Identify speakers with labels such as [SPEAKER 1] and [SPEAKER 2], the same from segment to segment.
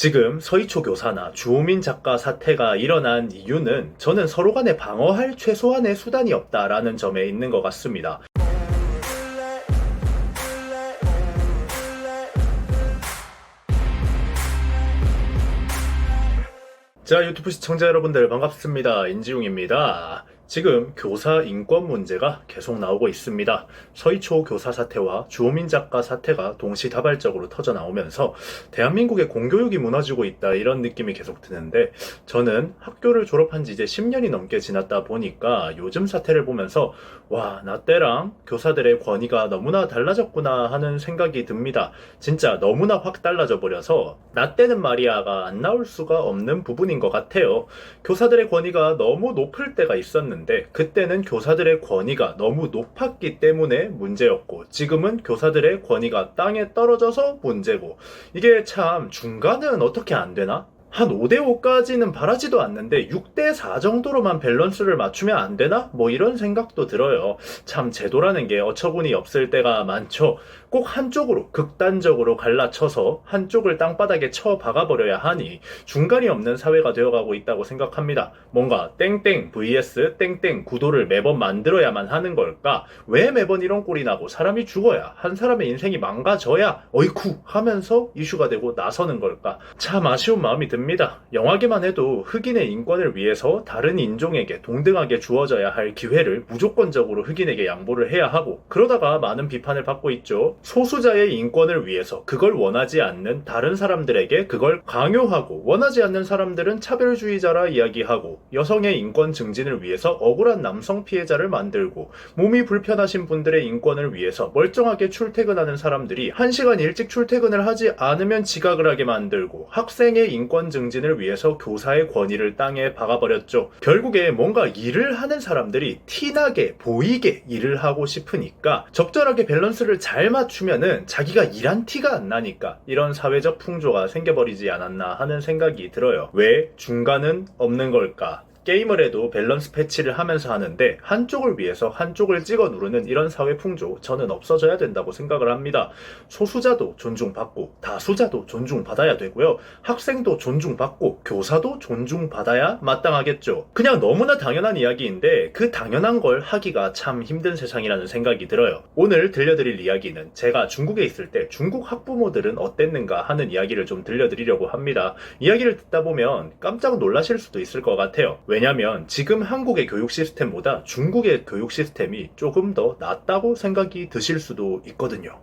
[SPEAKER 1] 지금 서희초 교사나 주호민 작가 사태가 일어난 이유는 저는 서로 간에 방어할 최소한의 수단이 없다라는 점에 있는 것 같습니다. 자, 유튜브 시청자 여러분들 반갑습니다. 인지용입니다. 지금 교사 인권 문제가 계속 나오고 있습니다. 서희초 교사 사태와 주호민 작가 사태가 동시다발적으로 터져 나오면서 대한민국의 공교육이 무너지고 있다 이런 느낌이 계속 드는데 저는 학교를 졸업한 지 이제 10년이 넘게 지났다 보니까 요즘 사태를 보면서 와, 나 때랑 교사들의 권위가 너무나 달라졌구나 하는 생각이 듭니다. 진짜 너무나 확 달라져 버려서 나 때는 말이야가 안 나올 수가 없는 부분인 것 같아요. 교사들의 권위가 너무 높을 때가 있었는데 그때는 교사들의 권위가 너무 높았기 때문에 문제였고 지금은 교사들의 권위가 땅에 떨어져서 문제고 이게 참 중간은 어떻게 안 되나? 한 5대5까지는 바라지도 않는데 6대4 정도로만 밸런스를 맞추면 안 되나? 뭐 이런 생각도 들어요. 참 제도라는 게 어처구니 없을 때가 많죠. 꼭 한쪽으로 극단적으로 갈라쳐서 한쪽을 땅바닥에 쳐 박아버려야 하니 중간이 없는 사회가 되어가고 있다고 생각합니다. 뭔가 땡땡 vs 땡땡 구도를 매번 만들어야만 하는 걸까? 왜 매번 이런 꼴이 나고 사람이 죽어야 한 사람의 인생이 망가져야 어이쿠 하면서 이슈가 되고 나서는 걸까? 참 아쉬운 마음이 듭니다. 영화기만 해도 흑인의 인권을 위해서 다른 인종에게 동등하게 주어져야 할 기회를 무조건적으로 흑인에게 양보를 해야 하고 그러다가 많은 비판을 받고 있죠. 소수자의 인권을 위해서 그걸 원하지 않는 다른 사람들에게 그걸 강요하고 원하지 않는 사람들은 차별주의자라 이야기하고 여성의 인권 증진을 위해서 억울한 남성 피해자를 만들고 몸이 불편하신 분들의 인권을 위해서 멀쩡하게 출퇴근하는 사람들이 1시간 일찍 출퇴근을 하지 않으면 지각을 하게 만들고 학생의 인권 증진을 위해서 교사의 권위를 땅에 박아버렸죠. 결국에 뭔가 일을 하는 사람들이 티나게 보이게 일을 하고 싶으니까 적절하게 밸런스를 잘 맞 추면은 자기가 일한 티가 안 나니까 이런 사회적 풍조가 생겨버리지 않았나 하는 생각이 들어요. 왜 중간은 없는 걸까? 게임을 해도 밸런스 패치를 하면서 하는데 한쪽을 위해서 한쪽을 찍어 누르는 이런 사회 풍조 저는 없어져야 된다고 생각을 합니다. 소수자도 존중받고 다수자도 존중받아야 되고요. 학생도 존중받고 교사도 존중받아야 마땅하겠죠. 그냥 너무나 당연한 이야기인데 그 당연한 걸 하기가 참 힘든 세상이라는 생각이 들어요. 오늘 들려드릴 이야기는 제가 중국에 있을 때 중국 학부모들은 어땠는가 하는 이야기를 좀 들려드리려고 합니다. 이야기를 듣다 보면 깜짝 놀라실 수도 있을 것 같아요. 왜 냐면 지금 한국의 교육 시스템보다 중국의 교육 시스템이 조금 더 낫다고 생각이 드실 수도 있거든요.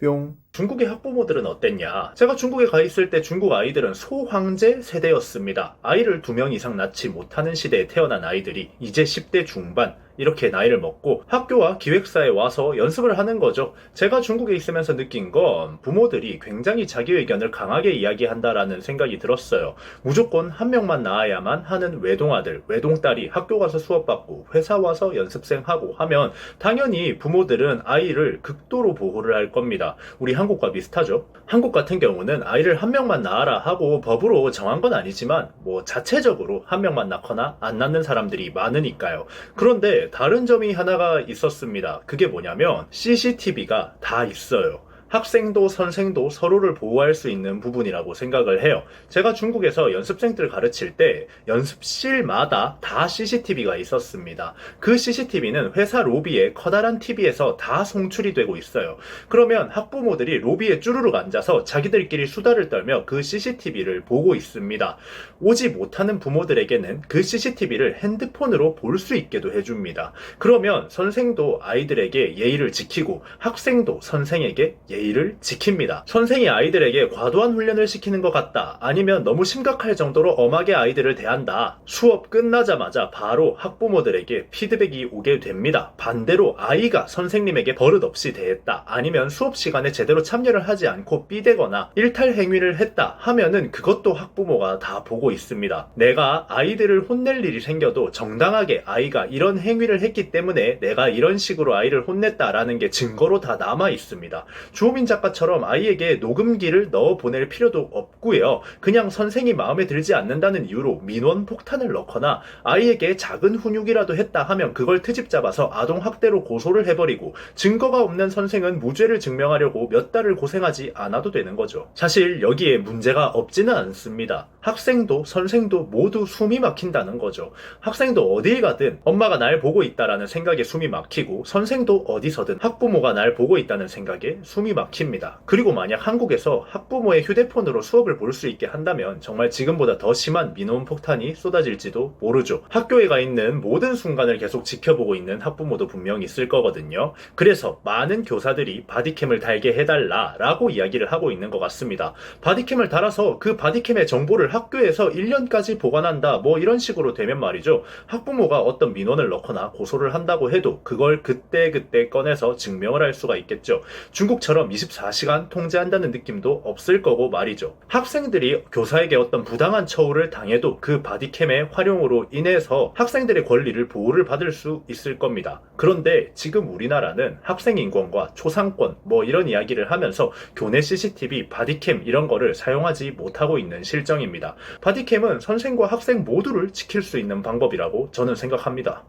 [SPEAKER 1] 뿅. 중국의 학부모들은 어땠냐? 제가 중국에 가 있을 때 중국 아이들은 소황제 세대였습니다. 아이를 두 명 이상 낳지 못하는 시대에 태어난 아이들이 이제 10대 중반, 이렇게 나이를 먹고 학교와 기획사에 와서 연습을 하는 거죠. 제가 중국에 있으면서 느낀 건 부모들이 굉장히 자기 의견을 강하게 이야기한다라는 생각이 들었어요. 무조건 한 명만 낳아야만 하는 외동아들, 외동딸이 학교 가서 수업받고 회사 와서 연습생하고 하면 당연히 부모들은 아이를 극도로 보호를 할 겁니다. 우리 한국과 비슷하죠. 한국 같은 경우는 아이를 한 명만 낳아라 하고 법으로 정한 건 아니지만 뭐 자체적으로 한 명만 낳거나 안 낳는 사람들이 많으니까요. 그런데 다른 점이 하나가 있었습니다. 그게 뭐냐면 CCTV가 다 있어요. 학생도 선생도 서로를 보호할 수 있는 부분이라고 생각을 해요. 제가 중국에서 연습생들 가르칠 때 연습실마다 다 CCTV가 있었습니다. 그 CCTV는 회사 로비에 커다란 TV에서 다 송출이 되고 있어요. 그러면 학부모들이 로비에 쭈루룩 앉아서 자기들끼리 수다를 떨며 그 CCTV를 보고 있습니다. 오지 못하는 부모들에게는 그 CCTV를 핸드폰으로 볼 수 있게도 해줍니다. 그러면 선생도 아이들에게 예의를 지키고 학생도 선생에게 예의를 지킵니다. 선생이 아이들에게 과도한 훈련을 시키는 것 같다. 아니면 너무 심각할 정도로 엄하게 아이들을 대한다. 수업 끝나자마자 바로 학부모들에게 피드백이 오게 됩니다. 반대로 아이가 선생님에게 버릇없이 대했다. 아니면 수업 시간에 제대로 참여를 하지 않고 삐대거나 일탈 행위를 했다 하면은 그것도 학부모가 다 보고 있습니다. 내가 아이들을 혼낼 일이 생겨도 정당하게 아이가 이런 행위를 했기 때문에 내가 이런 식으로 아이를 혼냈다라는 게 증거로 다 남아 있습니다. 주 호민 작가처럼 아이에게 녹음기를 넣어 보낼 필요도 없고요. 그냥 선생이 마음에 들지 않는다는 이유로 민원 폭탄을 넣거나 아이에게 작은 훈육이라도 했다 하면 그걸 트집 잡아서 아동 학대로 고소를 해버리고 증거가 없는 선생은 무죄를 증명하려고 몇 달을 고생하지 않아도 되는 거죠. 사실 여기에 문제가 없지는 않습니다. 학생도 선생도 모두 숨이 막힌다는 거죠. 학생도 어딜 가든 엄마가 날 보고 있다라는 생각에 숨이 막히고 선생도 어디서든 학부모가 날 보고 있다는 생각에 숨이 막힙니다. 그리고 만약 한국에서 학부모의 휴대폰으로 수업을 볼 수 있게 한다면 정말 지금보다 더 심한 민원 폭탄이 쏟아질지도 모르죠. 학교에 가 있는 모든 순간을 계속 지켜보고 있는 학부모도 분명 있을 거거든요. 그래서 많은 교사들이 바디캠을 달게 해달라라고 이야기를 하고 있는 것 같습니다. 바디캠을 달아서 그 바디캠의 정보를 학교에서 1년까지 보관한다 뭐 이런 식으로 되면 말이죠. 학부모가 어떤 민원을 넣거나 고소를 한다고 해도 그걸 그때 그때 꺼내서 증명을 할 수가 있겠죠. 중국처럼 24시간 통제한다는 느낌도 없을 거고 말이죠. 학생들이 교사에게 어떤 부당한 처우를 당해도 그 바디캠의 활용으로 인해서 학생들의 권리를 보호를 받을 수 있을 겁니다. 그런데 지금 우리나라는 학생 인권과 초상권 뭐 이런 이야기를 하면서 교내 CCTV, 바디캠 이런 거를 사용하지 못하고 있는 실정입니다. 바디캠은 선생과 학생 모두를 지킬 수 있는 방법이라고 저는 생각합니다.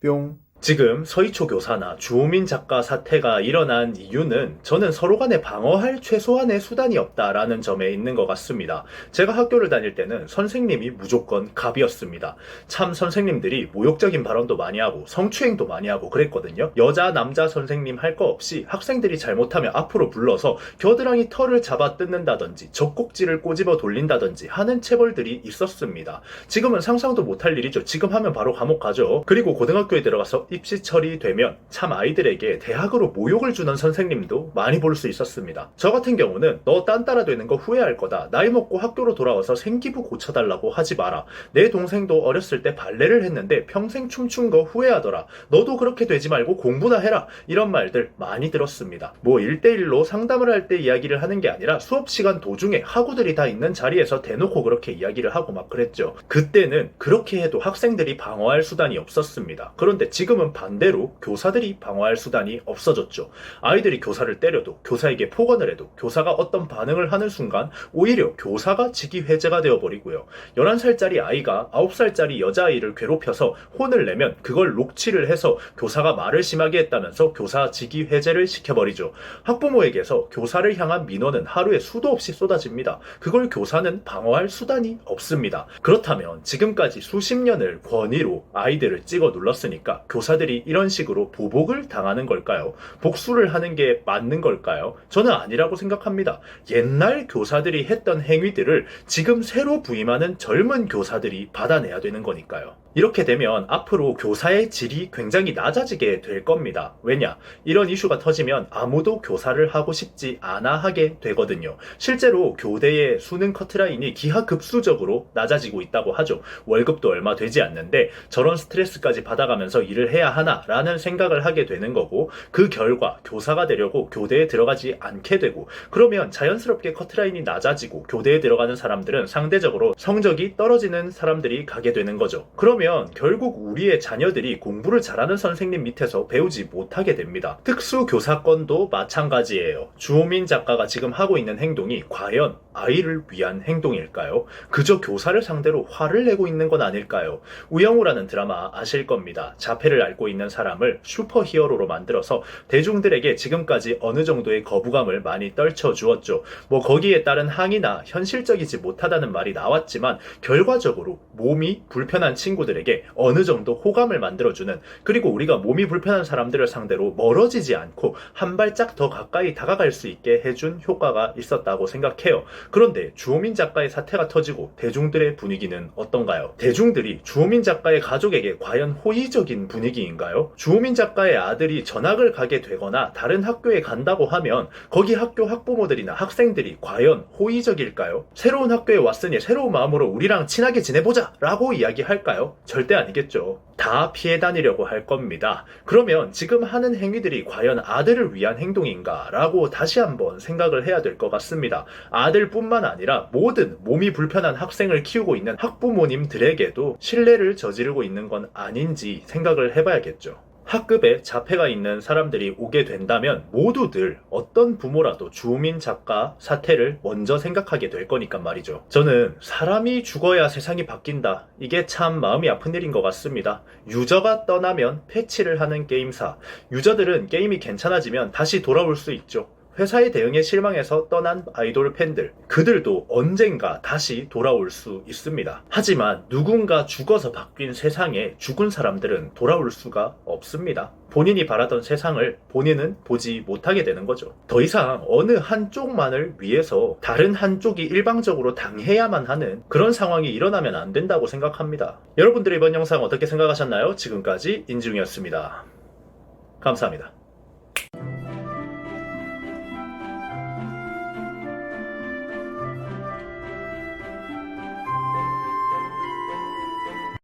[SPEAKER 1] 뿅. 지금 서희초 교사나 주호민 작가 사태가 일어난 이유는 저는 서로 간에 방어할 최소한의 수단이 없다라는 점에 있는 것 같습니다. 제가 학교를 다닐 때는 선생님이 무조건 갑이었습니다. 참 선생님들이 모욕적인 발언도 많이 하고 성추행도 많이 하고 그랬거든요. 여자, 남자 선생님 할 거 없이 학생들이 잘못하면 앞으로 불러서 겨드랑이 털을 잡아 뜯는다든지 젖꼭지를 꼬집어 돌린다든지 하는 체벌들이 있었습니다. 지금은 상상도 못할 일이죠. 지금 하면 바로 감옥 가죠. 그리고 고등학교에 들어가서 입시 처리되면 참 아이들에게 대학으로 모욕을 주는 선생님도 많이 볼 수 있었습니다. 저 같은 경우는 너 딴 따라 되는 거 후회할 거다. 나이 먹고 학교로 돌아와서 생기부 고쳐달라고 하지 마라. 내 동생도 어렸을 때 발레를 했는데 평생 춤춘 거 후회하더라. 너도 그렇게 되지 말고 공부나 해라. 이런 말들 많이 들었습니다. 뭐 1대1로 상담을 할 때 이야기를 하는 게 아니라 수업 시간 도중에 학우들이 다 있는 자리에서 대놓고 그렇게 이야기를 하고 막 그랬죠. 그때는 그렇게 해도 학생들이 방어할 수단이 없었습니다. 그런데 지금은 반대로 교사들이 방어할 수단이 없어졌죠. 아이들이 교사를 때려도 교사에게 폭언을 해도 교사가 어떤 반응을 하는 순간 오히려 교사가 직위 해제가 되어버리고요. 11살짜리 아이가 9살짜리 여자아이를 괴롭혀서 혼을 내면 그걸 녹취를 해서 교사가 말을 심하게 했다면서 교사 직위 해제를 시켜버리죠. 학부모에게서 교사를 향한 민원은 하루에 수도 없이 쏟아집니다. 그걸 교사는 방어할 수단이 없습니다. 그렇다면 지금까지 수십 년을 권위로 아이들을 찍어 눌렀으니까 교사 들이 이런 식으로 보복을 당하는 걸까요? 복수를 하는 게 맞는 걸까요? 저는 아니라고 생각합니다. 옛날 교사들이 했던 행위들을 지금 새로 부임하는 젊은 교사들이 받아내야 되는 거니까요. 이렇게 되면 앞으로 교사의 질이 굉장히 낮아지게 될 겁니다. 왜냐? 이런 이슈가 터지면 아무도 교사를 하고 싶지 않아 하게 되거든요. 실제로 교대의 수능 커트라인이 기하급수적으로 낮아지고 있다고 하죠. 월급도 얼마 되지 않는데 저런 스트레스까지 받아가면서 일을 해야 하나라는 생각을 하게 되는 거고 그 결과 교사가 되려고 교대에 들어가지 않게 되고 그러면 자연스럽게 커트라인이 낮아지고 교대에 들어가는 사람들은 상대적으로 성적이 떨어지는 사람들이 가게 되는 거죠. 그러면 결국 우리의 자녀들이 공부를 잘하는 선생님 밑에서 배우지 못하게 됩니다. 특수 교사권도 마찬가지예요. 주호민 작가가 지금 하고 있는 행동이 과연 아이를 위한 행동일까요? 그저 교사를 상대로 화를 내고 있는 건 아닐까요? 우영우라는 드라마 아실 겁니다. 자폐를 앓고 있는 사람을 슈퍼 히어로로 만들어서 대중들에게 지금까지 어느 정도의 거부감을 많이 떨쳐 주었죠. 뭐 거기에 따른 항의나 현실적이지 못하다는 말이 나왔지만 결과적으로 몸이 불편한 친구들에게 어느 정도 호감을 만들어주는 그리고 우리가 몸이 불편한 사람들을 상대로 멀어지지 않고 한 발짝 더 가까이 다가갈 수 있게 해준 효과가 있었다고 생각해요. 그런데 주호민 작가의 사태가 터지고 대중들의 분위기는 어떤가요? 대중들이 주호민 작가의 가족에게 과연 호의적인 분위기 인가요? 주호민 작가의 아들이 전학을 가게 되거나 다른 학교에 간다고 하면 거기 학교 학부모들이나 학생들이 과연 호의적일까요? 새로운 학교에 왔으니 새로운 마음으로 우리랑 친하게 지내보자 라고 이야기할까요? 절대 아니겠죠. 다 피해 다니려고 할 겁니다. 그러면 지금 하는 행위들이 과연 아들을 위한 행동인가? 라고 다시 한번 생각을 해야 될 것 같습니다. 아들뿐만 아니라 모든 몸이 불편한 학생을 키우고 있는 학부모님들에게도 신뢰를 저지르고 있는 건 아닌지 생각을 해봐야겠죠. 학급에 자폐가 있는 사람들이 오게 된다면 모두들 어떤 부모라도 주호민 작가 사태를 먼저 생각하게 될 거니까 말이죠. 저는 사람이 죽어야 세상이 바뀐다. 이게 참 마음이 아픈 일인 것 같습니다. 유저가 떠나면 패치를 하는 게임사. 유저들은 게임이 괜찮아지면 다시 돌아올 수 있죠. 회사의 대응에 실망해서 떠난 아이돌 팬들, 그들도 언젠가 다시 돌아올 수 있습니다. 하지만 누군가 죽어서 바뀐 세상에 죽은 사람들은 돌아올 수가 없습니다. 본인이 바라던 세상을 본인은 보지 못하게 되는 거죠. 더 이상 어느 한쪽만을 위해서 다른 한쪽이 일방적으로 당해야만 하는 그런 상황이 일어나면 안 된다고 생각합니다. 여러분들 이번 영상 어떻게 생각하셨나요? 지금까지 인중이었습니다. 감사합니다.